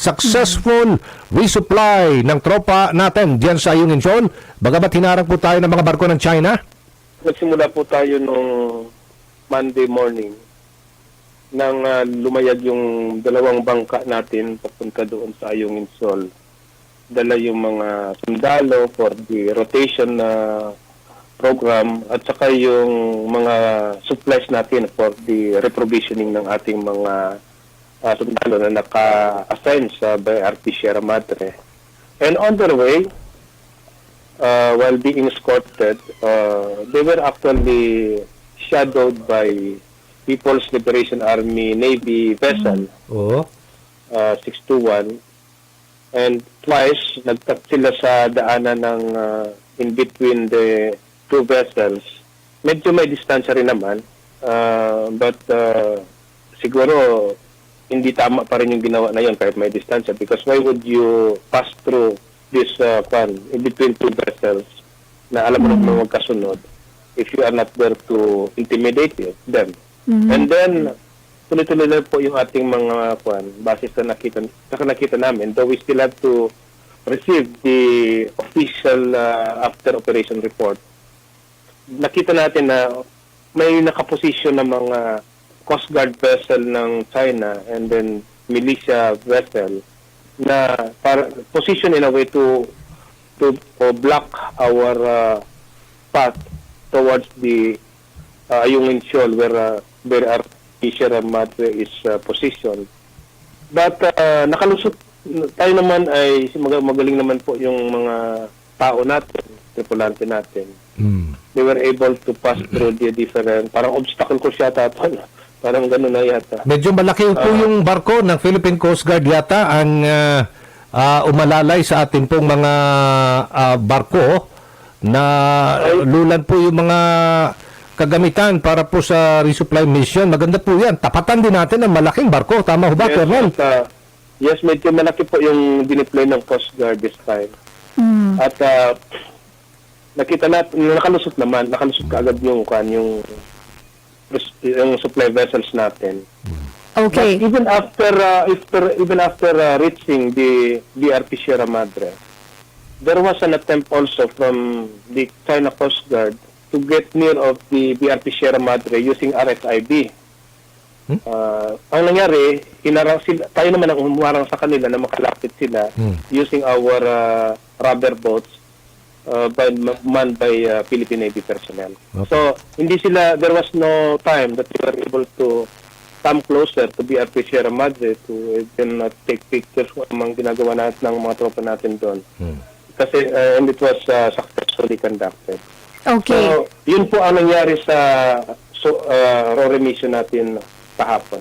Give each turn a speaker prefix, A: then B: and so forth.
A: successful resupply ng tropa natin diyan sa Ayungin Shoal. Bagamat hinarang po tayo ng mga barko ng China.
B: Nagsimula po tayo nung Monday morning nang ah, lumayag yung dalawang bangka natin papunta doon sa Ayungin Sol. Dala yung mga sundalo for the rotation na program at saka yung mga supplies natin for the reprovisioning ng ating mga ah, sundalo na naka-assign sa BRP Sierra Madre. And on their way, uh, while being escorted, uh, they were actually shadowed by People's Liberation Army Navy vessel
A: Oo.
B: uh, 621 and twice nagtap sila sa daanan ng uh, in between the two vessels. Medyo may distansya rin naman uh, but uh, siguro hindi tama pa rin yung ginawa na yon kahit may distansya because why would you pass through this uh, kwan, in between two vessels na alam mo naman magkasunod if you are not there to intimidate them. And then, tuloy-tuloy na po yung ating mga kwan, basis na nakita, na nakita namin, though we still have to receive the official uh, after operation report. Nakita natin na may nakaposisyon ng mga Coast Guard vessel ng China and then militia vessel na para position in a way to to, to block our uh, path towards the uh, Ayungin Shoal where uh, where our Sierra Madre is uh, positioned. But uh, nakalusot tayo naman ay mag- magaling naman po yung mga tao natin, tripulante natin.
A: Mm.
B: They were able to pass through the different, parang obstacle course yata ito, no? Parang gano'n na yata.
A: Medyo malaki po yung barko ng Philippine Coast Guard yata ang ah, ah, umalalay sa atin pong mga ah, barko na lulan po yung mga kagamitan para po sa resupply mission. Maganda po yan. Tapatan din natin ng malaking barko. Tama ho ba, Colonel?
B: at, uh, yes, medyo malaki po yung dineploy ng Coast Guard this time. At uh, nakita natin, nakalusot naman, nakalusot kaagad yung, kan, yung, yung supply vessels natin.
C: Okay.
B: But even after, uh, after even after uh, reaching the BRP Sierra Madre, there was an attempt also from the China Coast Guard to get near of the BRP Sierra Madre using RFID. Uh, ang nangyari, hinarang sila, tayo naman ang humarang sa kanila na makalapit sila
A: Hmm.
B: using our uh, rubber boats uh, by, manned by uh, Philippine Navy personnel.
A: Okay.
B: So, hindi sila, there was no time that they were able to come closer to BRP Sierra Madre to even uh, take pictures kung anong ginagawa natin ng mga tropa natin doon.
A: Hmm.
B: Kasi, uh, and it was uh, successfully conducted.
C: Okay.
B: So, yun po ang nangyari sa so, uh, mission natin kahapon.